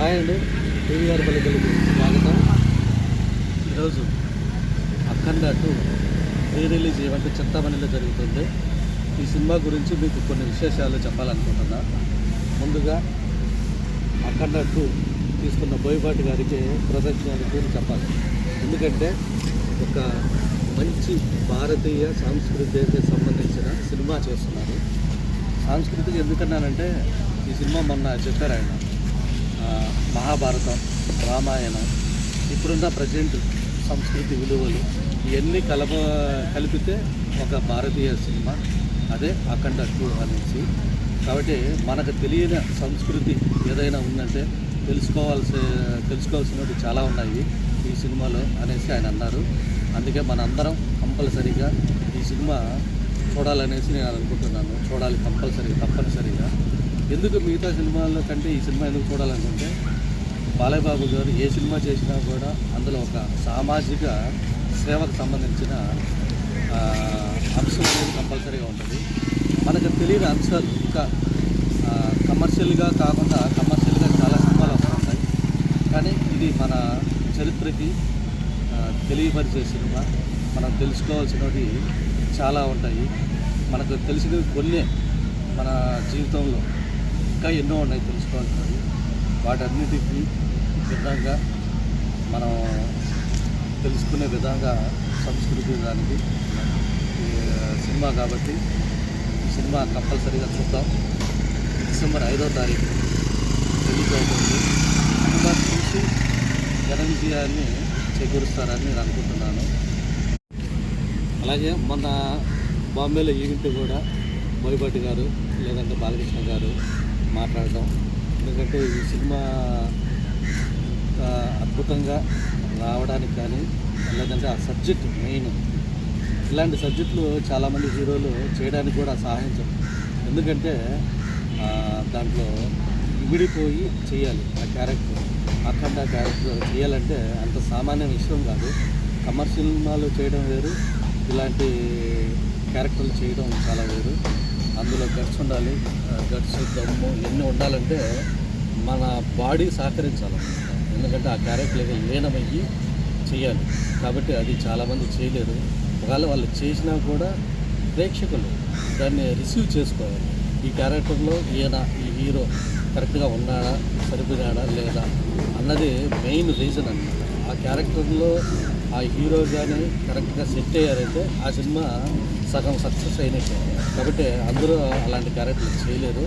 Hi అండి. TVR పల్లెటూరికి స్వాగతం. ఈరోజు Akhanda two re release event చింతామణిలో జరుగుతుంది. ఈ సినిమా గురించి మీకు కొన్ని విశేషాలు చెప్పాలనుకుంటున్నా. ముందుగా అఖండ టూ తీసుకున్న బోయపాటి గారికి కృతజ్ఞతలు చెప్పాలి. ఎందుకంటే ఒక మంచి భారతీయ సంస్కృతికి సంబంధించిన సినిమా చేస్తున్నారు. సాంస్కృతిక ఎందుకన్నానంటే ఈ సినిమా మొన్న చెప్పారు ఆయన. మహాభారతం రామాయణం ఇప్పుడున్న ప్రజెంట్ సంస్కృతి విలువలు ఇవన్నీ కలప కలిపితే ఒక భారతీయ సినిమా అదే అఖండ టూ అనేసి. కాబట్టి మనకు తెలియని సంస్కృతి ఏదైనా ఉందంటే తెలుసుకోవాల్సి తెలుసుకోవాల్సినవి చాలా ఉన్నాయి ఈ సినిమాలో అనేసి ఆయన అన్నారు. అందుకే మనందరం కంపల్సరీగా ఈ సినిమా చూడాలనేసి నేను అనుకుంటున్నాను. చూడాలి కంపల్సరీగా తప్పనిసరిగా. ఎందుకు మిగతా సినిమాల కంటే ఈ సినిమా ఎందుకు చూడాలనుకుంటే బాలయ్యబాబు గారు ఏ సినిమా చేసినా కూడా అందులో ఒక సామాజిక సేవకు సంబంధించిన అంశం అనేది కంపల్సరీగా ఉంటుంది. మనకు తెలియని అంశాలు ఇంకా కమర్షియల్గా కాకుండా కమర్షియల్గా చాలా సినిమాలు వస్తుంటాయి కానీ ఇది మన చరిత్రకి తెలియపరిచే సినిమా. మనం తెలుసుకోవాల్సినవి చాలా ఉంటాయి. మనకు తెలిసినవి కొన్ని మన జీవితంలో. ఇంకా ఎన్నో ఉన్నాయి తెలుసుకోవాల్సినవి వాటన్నిటికీ విధంగా మనం తెలుసుకునే విధంగా సంస్కృతి దానికి సినిమా కాబట్టి సినిమా కంపల్సరీగా చూద్దాం. డిసెంబర్ ఐదో తారీఖు రిలీజ్ అవుతుంది. సినిమా చూసి జన విజయాన్ని చేకూరుస్తారని నేను అనుకుంటున్నాను. అలాగే మొన్న బాంబేలో ఈవెంట్ కూడా బోయపాటి గారు లేదంటే బాలకృష్ణ గారు మాట్లాడటం ఎందుకంటే ఈ సినిమా అద్భుతంగా రావడానికి కానీ లేదంటే ఆ సబ్జెక్ట్ మెయిన్. ఇలాంటి సబ్జెక్టులు చాలామంది హీరోలు చేయడానికి కూడా సహాయించరు ఎందుకంటే దాంట్లో విడిపోయి చేయాలి ఆ క్యారెక్టర్. అఖండ క్యారెక్టర్ చేయాలంటే అంత సామాన్య విషయం కాదు. కమర్షియల్ సినిమాలు చేయడం వేరు ఇలాంటి క్యారెక్టర్లు చేయడం చాలా వేరు. అందులో గట్స్ ఉండాలి. గట్స్ దమ్ము ఇవన్నీ ఉండాలంటే మన బాడీ సహకరించాలన్నమాట ఎందుకంటే ఆ క్యారెక్టర్ లీనమయ్యి చేయాలి. కాబట్టి అది చాలామంది చేయలేరు. ఒకవేళ వాళ్ళు చేసినా కూడా ప్రేక్షకులు దాన్ని రిసీవ్ చేసుకోవాలి. ఈ క్యారెక్టర్లో ఈయన ఈ హీరో కరెక్ట్గా ఉన్నాడా సరిపోయినాడా లేదా అన్నది మెయిన్ రీజన్ అన్నమాట. ఆ క్యారెక్టర్లో ఆ హీరో కానీ కరెక్ట్గా సెట్ అయ్యారైతే ఆ సినిమా సగం సక్సెస్ అయినట్టు కాబట్టి అందరూ అలాంటి క్యారెక్టర్లు చేయలేరు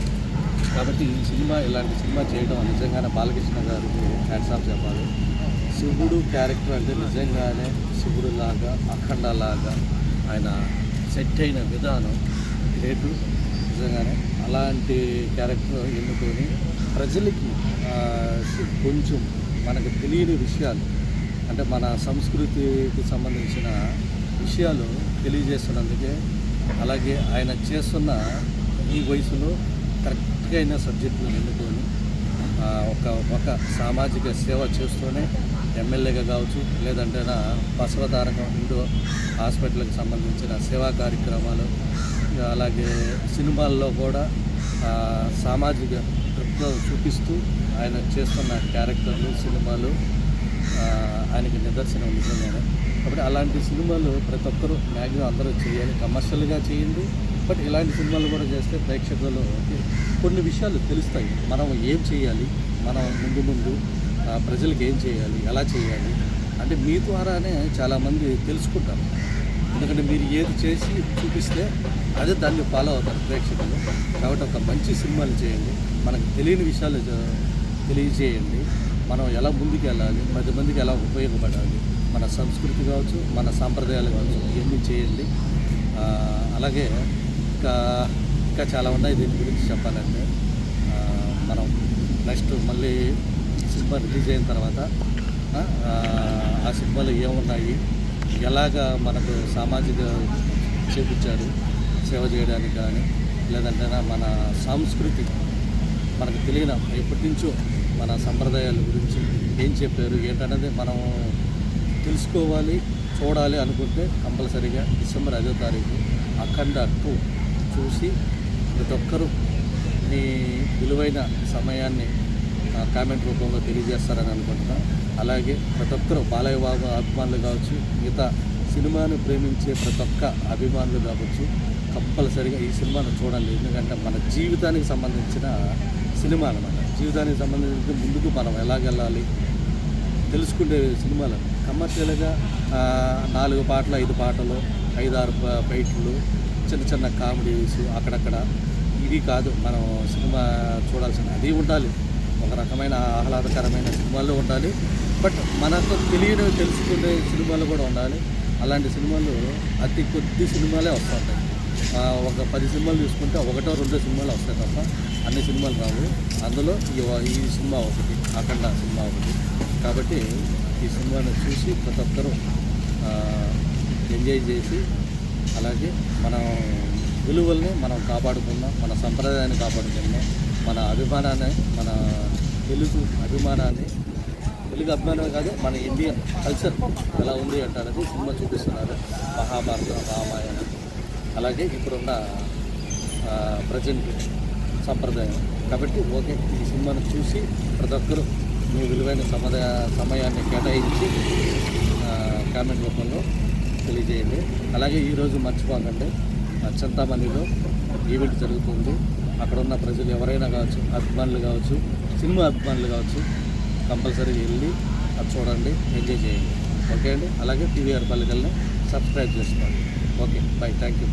కాబట్టి ఈ సినిమా ఇలాంటి సినిమా చేయడం నిజంగానే బాలకృష్ణ గారికి హ్యాట్స్ ఆఫ్ చెప్పాలి. శివుడు క్యారెక్టర్ అంటే నిజంగానే శివుడు లాగా అఖండ లాగా ఆయన సెట్ అయిన విధానం రేటు నిజంగానే. అలాంటి క్యారెక్టర్ ఎన్నుకొని ప్రజలకి కొంచెం మనకు తెలియని విషయాలు అంటే మన సంస్కృతికి సంబంధించిన విషయాలు తెలియజేస్తున్నందుకే అలాగే ఆయన చేస్తున్న ఈ వయసులో కరెక్ట్గా అయిన సబ్జెక్టులు ఎన్నుకొని ఒక ఒక సామాజిక సేవ చేస్తూనే ఎమ్మెల్యేగా కావచ్చు లేదంటే నా బసవతారకం హిందూ హాస్పిటల్కి సంబంధించిన సేవా కార్యక్రమాలు అలాగే సినిమాల్లో కూడా సామాజిక దృక్పథం చూపిస్తూ ఆయన చేస్తున్న క్యారెక్టర్లు సినిమాలు ఆయనకి నిదర్శనం నిజంగానే. కాబట్టి అలాంటి సినిమాలు ప్రతి ఒక్కరూ మ్యాక్సిమం అందరూ చేయాలి. కమర్షియల్గా చేయండి. బట్ ఇలాంటి సినిమాలు కూడా చేస్తే ప్రేక్షకులు కొన్ని విషయాలు తెలుస్తాయి. మనం ఏం చేయాలి? మనం ముందు ముందు ప్రజలకు ఏం చేయాలి? ఎలా చేయాలి? అంటే మీ ద్వారానే చాలామంది తెలుసుకుంటారు. ఎందుకంటే మీరు ఏది చేసి చూపిస్తే అదే దాన్ని ఫాలో అవుతారు ప్రేక్షకులు. కాబట్టి ఒక మంచి సినిమాలు చేయండి. మనకు తెలియని విషయాలు తెలియజేయండి. మనం ఎలా ముందుకు వెళ్ళాలి పది మందికి ఎలా ఉపయోగపడాలి మన సంస్కృతి కావచ్చు మన సాంప్రదాయాలు కావచ్చు ఇవన్నీ చేయండి. అలాగే ఇంకా ఇంకా చాలా ఉన్నాయి దీని గురించి చెప్పాలంటే. మనం నెక్స్ట్ మళ్ళీ సినిమా రిలీజ్ అయిన తర్వాత ఆ, ఆ సినిమాలో ఏమున్నాయి ఎలాగా మనకు సామాజిక చేపించారు సేవ చేయడానికి కానీ లేదంటే మన సంస్కృతి మనకు తెలియని ఎప్పటి నుంచో మన సంప్రదాయాల గురించి ఏం చెప్పారు ఏంటనేది మనం తెలుసుకోవాలి చూడాలి అనుకుంటే కంపల్సరీగా డిసెంబర్ ఐదో తారీఖు అఖండ టూ చూసి ప్రతి ఒక్కరూ మీ విలువైన సమయాన్ని కామెంట్ రూపంలో తెలియజేస్తారని అనుకుంటున్నాను అలాగే ప్రతి ఒక్కరు బాలయ్య బాబు అభిమానులు కావచ్చు మిగతా సినిమాను ప్రేమించే ప్రతి ఒక్క అభిమానులు కావచ్చు కంపల్సరిగా ఈ సినిమాను చూడండి. ఎందుకంటే మన జీవితానికి సంబంధించిన సినిమా అనమాట జీవితానికి సంబంధించిన ముందుకు మనం ఎలాగెళ్ళాలి? తెలుసుకునే సినిమాలు. కమర్షియల్గా నాలుగు పాటలు ఐదు పాటలు ఐదారు ప- ఫైట్లు చిన్న చిన్న కామెడీస్ అక్కడక్కడ. ఇది కాదు మనం సినిమా చూడాల్సిన అది ఉండాలి. ఒక రకమైన ఆహ్లాదకరమైన సినిమాలు ఉండాలి. బట్ మనకు తెలియని తెలుసుకునే సినిమాలు కూడా ఉండాలి. అలాంటి సినిమాలు అతి కొద్ది సినిమాలే వస్తుంటాయి ఒక పది సినిమాలు చూసుకుంటే ఒకటో రెండో సినిమాలు వస్తాయి తప్ప అన్ని సినిమాలు రావు. అందులో ఈ ఈ సినిమా ఒకటి అఖండ సినిమా ఒకటి. కాబట్టి ఈ సినిమాను చూసి ప్రతి ఒక్కరూ ఎంజాయ్ చేసి అలాగే మనం విలువల్ని మనం కాపాడుకుందాం మన సంప్రదాయాన్ని కాపాడుకుందాం మన అభిమానాన్ని మన తెలుగు అభిమానాన్ని తెలుగు అభిమానం కాదు మన ఇండియన్ కల్చర్ ఎలా ఉంది అంటారని సినిమా చూపిస్తున్నారు. మహాభారతం రామాయణం. అలాగే ఇప్పుడున్న ప్రజెంట్ సంప్రదాయం. కాబట్టి ఓకే ఈ సినిమాను చూసి ప్రతి ఒక్కరూ మీ విలువైన సమయ సమయాన్ని కేటాయించి కామెంట్ రూపంలో తెలియజేయండి. అలాగే ఈరోజు మర్చిపోకండి. చింతామణిలో ఈవెంట్ జరుగుతుంది. అక్కడ ఉన్న ప్రజలు ఎవరైనా కావచ్చు అభిమానులు కావచ్చు సినిమా అభిమానులు కావచ్చు కంపల్సరీ వెళ్ళి అది చూడండి ఎంజాయ్ చేయండి. ఓకే అండి? అలాగే టీవీఆర్ పల్లెకల్ని సబ్స్క్రైబ్ చేసుకోండి. Okay bye thank you